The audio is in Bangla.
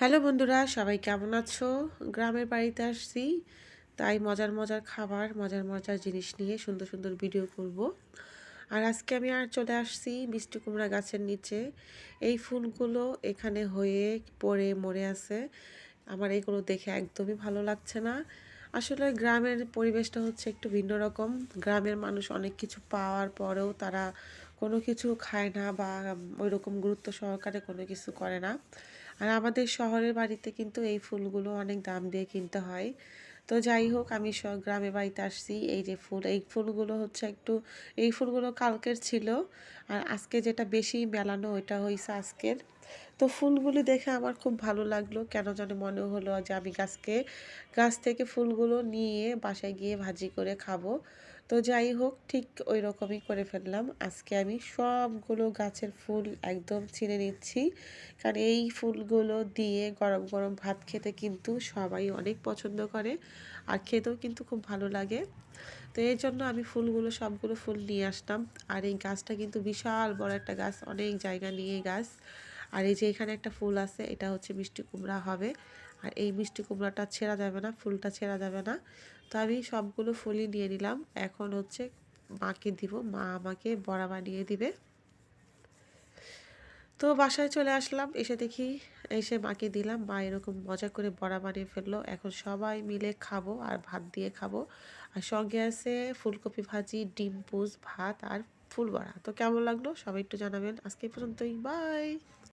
হ্যালো বন্ধুরা, সবাই কেমন আছো? গ্রামের বাড়িতে আসছি, তাই মজার মজার খাবার, মজার মজার জিনিস নিয়ে সুন্দর সুন্দর ভিডিও করব। আর আজকে আমি আর চলে আসছি মিষ্টি কুমড়া গাছের নিচে। এই ফুলগুলো এখানে হয়ে পড়ে, মরে আছে। আমার এইগুলো দেখে একদমই ভালো লাগছে না। আসলে গ্রামের পরিবেশটা হচ্ছে একটু ভিন্ন রকম। গ্রামের মানুষ অনেক কিছু পাওয়ার পরেও তারা কোনো কিছু খায় না বা ওই রকম গুরুত্ব সহকারে কোনো কিছু করে না। আর আমাদের শহরের বাড়িতে কিন্তু এই ফুলগুলো অনেক দাম দিয়ে কিনতে হয়। তো যাই হোক, আমি গ্রামে বাড়িতে আসছি। এই যে ফুল, এই ফুলগুলো হচ্ছে একটু, এই ফুলগুলো কালকের ছিল। আর আজকে যেটা বেশি মেলানো, ওইটা হয়েছে আজকের। তো ফুলগুলি দেখে আমার খুব ভালো লাগল। কেন যেন মনে হলো যে আমি গাছকে, গাছ থেকে ফুলগুলো নিয়ে বাসায় গিয়ে ভাজি করে খাব। তো যাই হোক, ঠিক ওই রকমই করে ফেললাম। আজকে আমি সবগুলো গাছের ফুল একদম ছিঁড়ে নিচ্ছি। কারণ এই ফুলগুলো দিয়ে গরম গরম ভাত খেতে কিন্তু সবাই অনেক পছন্দ করে আর খেতেও কিন্তু খুব ভালো লাগে। তো এই জন্য আমি ফুলগুলো, সবগুলো ফুল নিয়ে আসলাম। আর এই গাছটা কিন্তু বিশাল বড় একটা গাছ, অনেক জায়গা নিয়ে গাছ। আর এই যে এখানে একটা ফুল আছে, এটা হচ্ছে মিষ্টি কুমড়া হবে। আর এই মিষ্টি কুমড়াটা ছেঁড়া যাবে না, ফুলটা ছেঁড়া যাবে না। তো আমি সবগুলো ফুলই নিয়ে নিলাম। এখন হচ্ছে মাকে দিব, মা আমাকে বড়া বানিয়ে দিবে। তো বাসায় চলে আসলাম, এসে দেখি, এসে মাকে দিলাম। মা এরকম মজা করে বড়া বানিয়ে ফেলল। এখন সবাই মিলে খাব আর ভাত দিয়ে খাব। আর সঙ্গে আছে ফুলকপি ভাজি, ডিম পুজ ভাত আর ফুল বড়া তো কেমন লাগল সবাই একটু জানাবেন। আজকে পর্যন্তই, বাই!